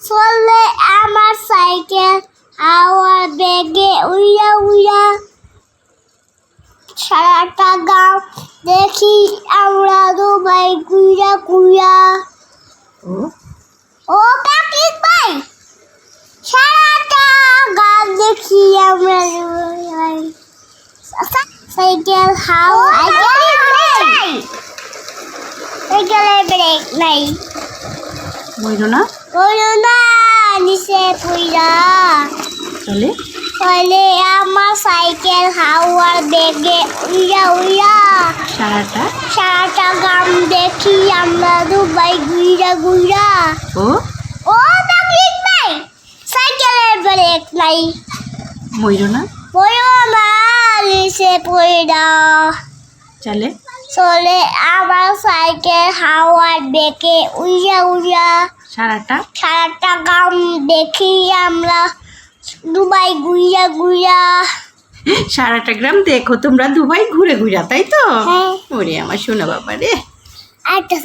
চলে আমার cycle hour বেগে উইয়া উইয়া সারাটা গাও দেখি আমরা দুবাই গুইয়া গুইয়া ও ও কাকিক ভাই সারাটা গান দেখি আমরা দুবাই। সাইকেল হাও সাইকেলের ব্রেক নাই। বইল না? বলো না নিচে পুইরা। চলে? আমার সাইকেল হাওয়ার বেগে উইয়া উইয়া সারাটা? সারাটা গাম দেখি আমরা দুবাই গুইরা গুইরা ও? ও তাকলিক ভাই সাইকেলের ব্রেক নাই। মইল না? বলো না নিচে পুইরা। চলে? চলে আমার সাইকেল হাওয়ার ডেকে উইয়া উইয়া সারাটা? সারাটা গাম দেখি আমরা দুবাই গুইয়া গুইয়া সারাটা গ্রাম দেখো তোমরা দুবাই ঘুরে ঘুরা তাই তো? হ্যাঁ। ওরে আমার শোনা বাবা রে। একটা